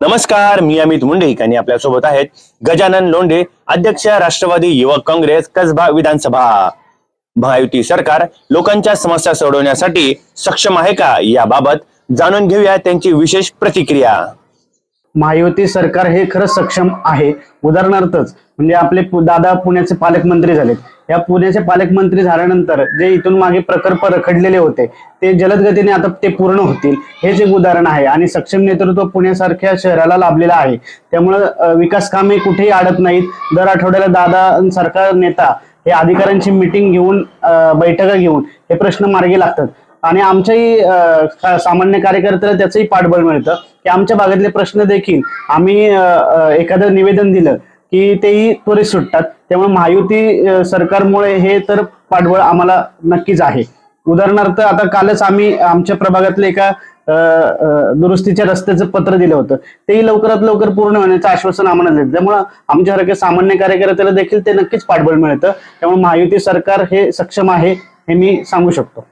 नमस्कार मी अमित मुंडे आणि आपल्यासोबत आहेत गजानन लोंढे अध्यक्ष राष्ट्रवादी युवक काँग्रेस कसबा विधानसभा. महायुती सरकार लोकांच्या समस्या सोडवण्यासाठी सक्षम आहे का याबाबत जाणून घेऊया त्यांची विशेष प्रतिक्रिया. महायुती सरकार हे खरंच सक्षम आहे. उदाहरणार्थच म्हणजे आपले दादा पुण्याचे पालकमंत्री झालेत. या पुण्याचे पालकमंत्री झाल्यानंतर जे इथून मागे प्रकल्प रखडलेले होते ते जलद गतीने आता ते पूर्ण होतील हेच एक उदाहरण आहे. आणि सक्षम नेतृत्व पुण्यासारख्या शहराला लाभलेलं आहे. त्यामुळं विकास कामे कुठेही अडत नाहीत. दर आठवड्याला दादासारखा नेता हे अधिकाऱ्यांची मिटिंग घेऊन बैठका घेऊन हे प्रश्न मार्गी लागतात. आणि आमच्याही सामान्य कार्यकर्त्याला त्याचंही पाठबळ मिळतं. की आमच्या भागातले प्रश्न देखील आम्ही अं, एखादं निवेदन दिलं की तेही त्वरित सुटतात. त्यामुळे महायुती सरकारमुळे हे तर पाठबळ आम्हाला नक्कीच आहे. उदाहरणार्थ आता कालच आम्ही आमच्या प्रभागातले एका दुरुस्तीच्या रस्त्याचं पत्र दिलं होतं. तेही लवकरात लवकर पूर्ण होण्याचं आश्वासन आम्हाला दिलं. त्यामुळं आमच्यासारख्या सामान्य कार्यकर्त्याला देखील ते नक्कीच पाठबळ मिळतं. त्यामुळे महायुती सरकार हे सक्षम आहे हे मी सांगू शकतो.